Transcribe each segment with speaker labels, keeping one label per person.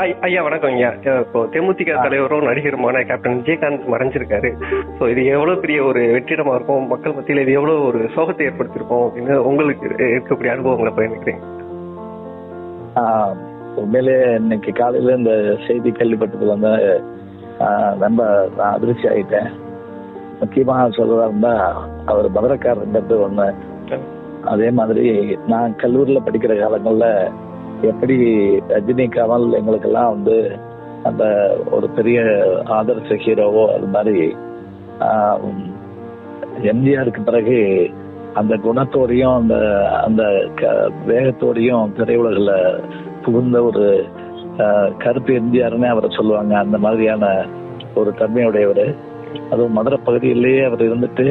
Speaker 1: ஐயா வணக்கம் ஐயா. இப்போ தேமுதிக தலைவரும் நடிகருமான கேப்டன் விஜயகாந்த் மறைஞ்சிருக்காரு. ஸோ இது எவ்வளவு பெரிய ஒரு வெற்றிடமா இருக்கும்? மக்கள் மத்தியில் இது எவ்வளவு ஒரு சோகத்தை ஏற்படுத்தியிருக்கும்? அப்படின்னு உங்களுக்கு இருக்கக்கூடிய அனுபவங்களை பயணிக்கிறீங்க
Speaker 2: ஆஹ் உண்மையிலே இன்னைக்கு காலையில இந்த செய்தி கேள்விப்பட்டதுல வந்து ரொம்ப அதிர்ச்சி ஆயிட்டேன். முக்கியமா சொல்றதா இருந்தா அவர் மதுரக்காரங்கிறது ஒண்ணு. அதே மாதிரி நான் கல்லூரியில படிக்கிற காலங்கள்ல எப்படி ரஜினி கமல் எங்களுக்கெல்லாம் வந்து அந்த ஒரு பெரிய ஆதர்ச ஹீரோவோ அது மாதிரி ஆஹ் எம்ஜிஆருக்கு பிறகு அந்த குணத்தோடையும் அந்த அந்த க- வேகத்தோடையும் திரையுலகில் புகுந்த ஒரு கருத்து எம்ஜிஆர்னே அவரை சொல்லுவாங்க. அந்த மாதிரியான ஒரு தன்மையுடையவர். அதுவும் மதுரை பகுதியிலேயே அவர் இருந்துட்டு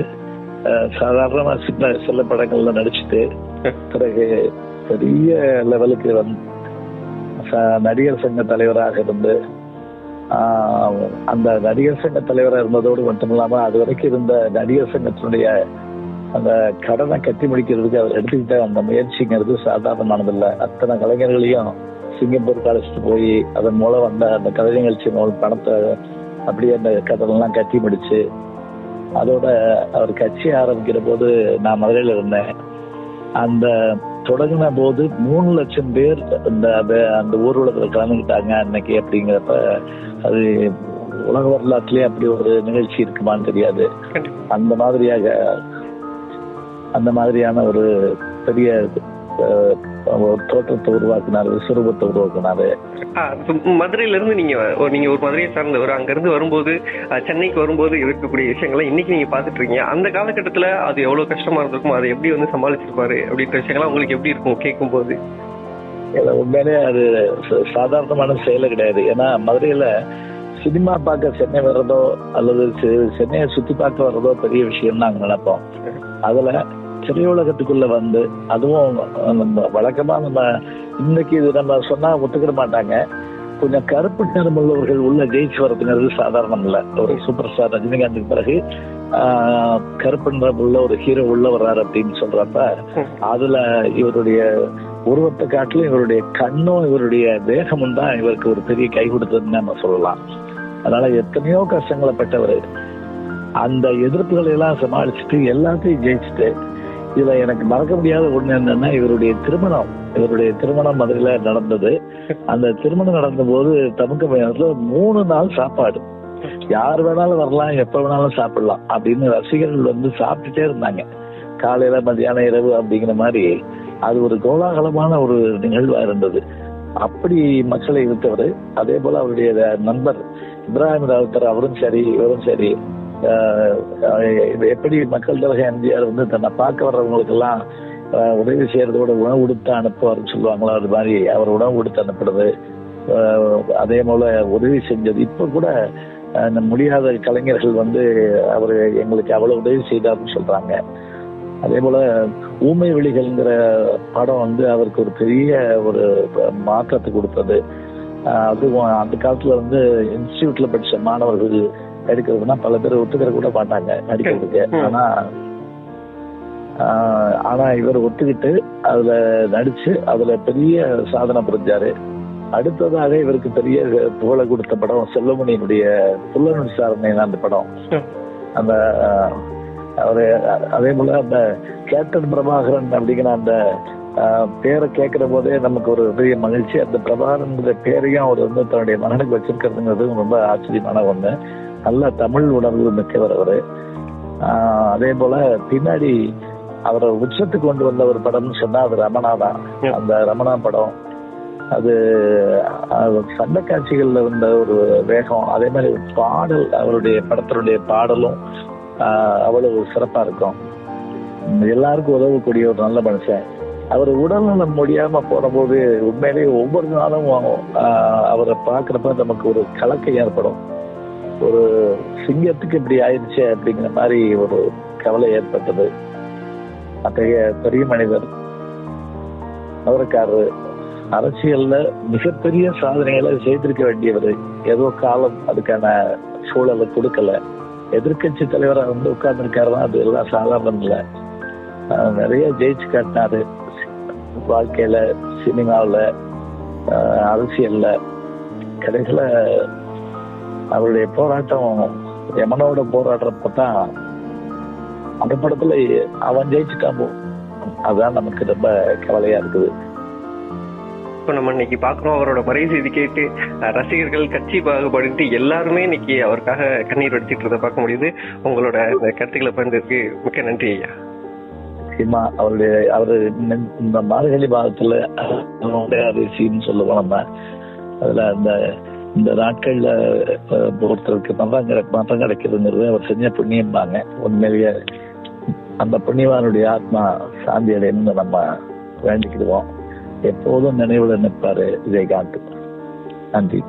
Speaker 2: ஆஹ், சாதாரணமா சின்ன சில படங்கள்ல நடிச்சுட்டு பிறகு பெரிய லெவலுக்கு வந்து நடிகர் சங்க தலைவராக இருந்து அந்த நடிகர் சங்க தலைவராக இருந்ததோடு மட்டும் இல்லாம அது வரைக்கும் இருந்த நடிகர் சங்கத்தினுடைய அந்த கடனை கட்டி முடிக்கிறதுக்கு அவர் எடுத்துக்கிட்ட அந்த முயற்சிங்கிறது சாதாரணமானதில்லை. அத்தனை கலைஞர்களையும் சிங்கப்பூருக்கு அழைச்சிட்டு போய் அதன் மூலம் வந்த அந்த கலை நிகழ்ச்சி மூலம் பணத்தை அப்படியே அந்த கடனெல்லாம் கட்டி முடிச்சு அதோட அவர் கட்சி ஆரம்பிக்கிற போது நான் மதுரையில் இருந்தேன். அந்த தொடங்கின போது மூணு லட்சம் பேர் இந்த அந்த- ஊர்வலத்தில் கலந்துக்கிட்டாங்க அன்னைக்கு அப்படிங்கிறப்ப அது உலக வரலாற்றுலயே அப்படி ஒரு நிகழ்ச்சி இருக்குமான்னு தெரியாது. அந்த மாதிரியாக அந்த மாதிரியான ஒரு பெரிய தோற்றத்தை உருவாக்குனாரு விஸ்வரூபத்தை உருவாக்குனாரு.
Speaker 1: மதுரையில இருந்து நீங்க ஒரு- நீங்க ஒரு மதுரையை சார்ந்தவர் அங்க இருந்து வரும்போது சென்னைக்கு வரும்போது இருக்கக்கூடிய விஷயங்களை இன்னைக்கு நீங்க பாத்துட்டு இருக்கீங்க அந்த காலகட்டத்துல அது எவ்வளவு கஷ்டமா இருந்திருக்கும் அதை எப்படி வந்து சமாளிச்சிருப்பாரு அப்படின்ற விஷயங்கள்லாம் உங்களுக்கு எப்படி இருக்கும் கேட்கும் போது
Speaker 2: உண்மையிலே அது சாதாரணமான செயல் கிடையாது. ஏன்னா மதுரையில சினிமா பார்க்க சென்னை வர்றதோ அல்லது சென்னையை சுத்தி பார்க்க வர்றதோ பெரிய விஷயம் நாங்க நினைப்போம் அதுல திரையுலகத்துக்குள்ள வந்து அதுவும் நம்ம வழக்கமா நம்ம இன்னைக்கு இது நம்ம சொன்னா ஒத்துக்கிட மாட்டாங்க. கொஞ்சம் கருப்பு நிறம் உள்ளவர்கள் உள்ள ஜெயிச்சு வரதுங்கிறது சாதாரணம் இல்ல. ஒரு சூப்பர் ஸ்டார் ரஜினிகாந்துக்கு பிறகு ஆஹ், கருப்பு நிறம் உள்ள ஒரு ஹீரோ உள்ள வர்றாரு அப்படின்னு சொல்றப்ப அதுல இவருடைய உருவத்தை காட்டிலும் இவருடைய கண்ணும் இவருடைய வேகமும் தான் இவருக்கு ஒரு பெரிய கை கொடுத்ததுன்னு நம்ம சொல்லலாம். அதனால எத்தனையோ கஷ்டங்களை பெற்றவர் அந்த எதிர்ப்புகளை எல்லாம் சமாளிச்சுட்டு எல்லாத்தையும் ஜெயிச்சுட்டு இதுல எனக்கு மறக்க முடியாத ஒண்ணு என்னன்னா இவருடைய திருமணம். இவருடைய திருமணம் மதுரையில நடந்தது. அந்த திருமணம் நடந்த போது தமுக்க மையத்துல மூணு நாள் சாப்பாடு. யார் வேணாலும் வரலாம் எப்ப வேணாலும் சாப்பிடலாம் அப்படின்னு ரசிகர்கள் வந்து சாப்பிட்டுட்டே இருந்தாங்க. காலையில மத்தியானம் இரவு அப்படிங்கிற மாதிரி அது ஒரு கோலாகலமான ஒரு நிகழ்வா இருந்தது. அப்படி மக்களை இருந்தவர் அதே போல அவருடைய நண்பர் இப்ராஹிம் ராவுத்தர் அவரும் சரி இவரும் சரி. எப்படி மக்கள் தலைவர் எம்ஜிஆர் வந்து தன்னை பார்க்க வர்றவங்களுக்கு எல்லாம் உதவி செய்யறதோட உணவு கொடுத்து அனுப்புவார்னு சொல்லுவாங்களோ? அது மாதிரி அவர் உணவு கொடுத்து அனுப்புறது அதே போல உதவி செஞ்சது. இப்ப கூட முடியாத கலைஞர்கள் வந்து அவர் எங்களுக்கு அவ்வளவு உதவி செய்தார்னு சொல்றாங்க. அதே போல ஊமை விழிகள்ங்கிற படம் வந்து அவருக்கு ஒரு பெரிய ஒரு மாற்றத்தை கொடுத்தது. ஆஹ் அதுவும் அந்த காலத்துல வந்து இன்ஸ்டியூட்ல படிச்ச மாணவர்கள் நடிக்கிறதுனா பல பேர் ஒத்துக்கிற கூட மாட்டாங்க நடிக்கிறதுக்கு. ஆனா ஆனா இவர் ஒத்துக்கிட்டு அதுல நடிச்சு அதுல பெரிய சாதனை புரிஞ்சாரு. அடுத்ததாக இவருக்கு பெரிய புகழை கொடுத்த படம் செல்வமணியினுடைய புல்லன் விசாரணை அந்த படம். அந்த அவரு அதே போல அந்த கேப்டன் பிரபாகரன் அப்படிங்கிற அந்த ஆஹ், பேரை கேட்கிற போதே நமக்கு ஒரு பெரிய மகிழ்ச்சி. அந்த பிரபாகரன் பேரையும் அவர் வந்து தன்னுடைய மகனுக்கு வச்சிருக்கிறதுங்கிறது ரொம்ப ஆச்சரியமான ஒண்ணு. நல்ல தமிழ் உணர்வு மிக்கவர் அவரு. அதே போல பின்னாடி அவரை உச்சத்துக்கு கொண்டு வந்த ஒரு படம்னு சொன்னா அது ரமணா தான். அந்த ரமணா படம். அது சண்டை காட்சிகள்ல வந்த ஒரு வேகம். அதே மாதிரி பாடல் அவருடைய படத்தினுடைய பாடலும் அவ்வளவு சிறப்பா இருக்கும். எல்லாருக்கும் உதவக்கூடிய ஒரு நல்ல மனுஷன். அவர் உடல்நலம் முடியாம போன போது உண்மையிலேயே ஒவ்வொரு நாளும் அவரை பார்க்கறப்ப நமக்கு ஒரு கலக்கம் ஏற்படும். ஒரு சிங்கத்துக்கு இப்படி ஆயிடுச்சு அப்படிங்கிற மாதிரி ஒரு கவலை ஏற்பட்டது. அத்தகைய பெரிய மனிதர் அவருக்காரு. அரசியல்ல மிகப்பெரிய சாதனைகளை செய்திருக்க வேண்டியவர். ஏதோ காலம் அதுக்கான சூழலை கொடுக்கல. எதிர்க்கட்சி தலைவராக வந்து உட்கார்ந்துருக்காருன்னா அது எல்லாம் சாதாரணம் இல்லை. நிறைய ஜெயிச்சு காட்டினாரு. வாழ்க்கையில சினிமாவில் அரசியல்ல. கடைசியில அவருடைய போராட்டம் யமனோட போராடுறப்ப தான் அந்த படத்துல அவன் ஜெயிச்சுட்டான் போ அதுதான் நமக்கு ரொம்ப கவலையா இருக்குது.
Speaker 1: இப்போ நம்ம இன்னைக்கு பாக்குறோம் அவரோட மறை செய்தி கேட்டு ரசிகர்கள் கட்சி பாகுபாடுன்ட்டு எல்லாருமே இன்னைக்கு அவருக்காக கண்ணீர் வடிச்சிட்டு இருந்ததை பார்க்க முடியுது. உங்களோட இந்த கருத்துக்களை பகிர்ந்ததுக்கு மிக்க நன்றி ஐயா.
Speaker 2: சினிமா அவருடைய அவரு இந்த- மார்கழி மாதத்துல அரிசின்னு சொல்லுவோம் நம்ம. அதுல அந்த இந்த நாட்கள்ல ஒருத்தருக்கு மரம் கிடை- மரம் கிடைக்கிறதுங்கிறது அவர் செஞ்ச புண்ணியம்பாங்க உண்மையிலேயே அந்த புண்ணியவானுடைய ஆத்மா சாந்தி அடையணும்னு நம்ம வேண்டிக்கிடுவோம். எப்போதும் நினைவுல நிற்பாரு விஜயகாந்த். நன்றி.